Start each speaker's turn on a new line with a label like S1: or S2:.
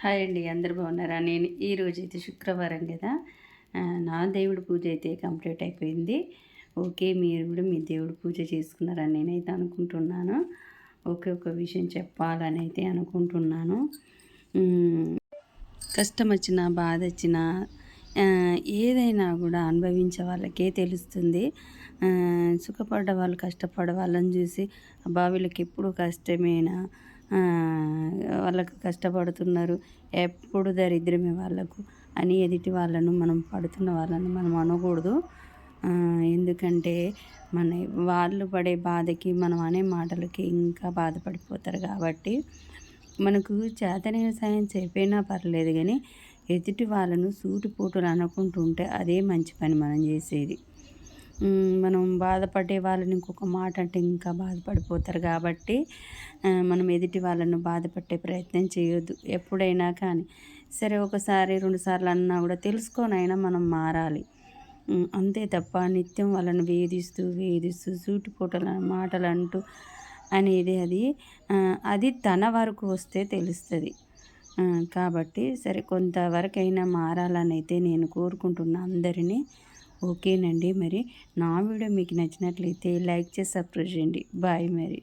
S1: Hi అండి అందరు బాగున్నారా? నేను ఈరోజు అయితే శుక్రవారం కదా. నా దేవుడి పూజ అయితే కంప్లీట్ అయిపోయింది. ఓకే మీరు కూడా మీ దేవుడి పూజ చేసుకున్నారని నేనైతే అనుకుంటున్నాను. ఓకే ఒక విషయం చెప్పాలని అయితే అనుకుంటున్నాను. కష్టం వచ్చినా బాధ వచ్చినా ఏదైనా కూడా అనుభవించే వాళ్ళకే తెలుస్తుంది. సుఖపడ్డ వాళ్ళు కష్టపడ వాళ్ళని చూసి అబ్బా వీళ్ళకి ఎప్పుడు కష్టమేనా? వాళ్ళకు కష్టపడుతున్నారు. ఎప్పుడు దరిద్రమే వాళ్ళకు. అని ఎదుటి వాళ్ళను మనం పడుతున్న వాళ్ళని మనం అనకూడదు. ఎందుకంటే మన వాళ్ళు పడే బాధకి మనం అనే మాటలకి ఇంకా బాధపడిపోతారు కాబట్టి మనకు చేతనైన సాయం చెప్పైనా పర్లేదు కానీ ఎదుటి వాళ్ళను సూటిపోటులు అనుకుంటుంటే అదే మంచి పని మనం చేసేది. మనం బాధపడే వాళ్ళని ఇంకొక మాట అంటే ఇంకా బాధపడిపోతారు కాబట్టి మనం ఎదుటి వాళ్ళను బాధపట్టే ప్రయత్నం చేయొద్దు. ఎప్పుడైనా కానీ. సరే ఒకసారి రెండుసార్లు అన్నా కూడా తెలుసుకోనైనా మనం మారాలి. అంతే తప్ప నిత్యం వాళ్ళని వేధిస్తూ వేధిస్తూ సూటిపోటల మాటలు అంటూ అనేది అది అది తన వరకు వస్తే తెలుస్తుంది. కాబట్టి సరే కొంతవరకైనా మారాలని అయితే నేను కోరుకుంటున్నా అందరినీ. ఓకేనండి మరి నా వీడియో మీకు నచ్చినట్లయితే లైక్ చేసి సబ్స్క్రైబ్ చేయండి. బాయ్ మరి.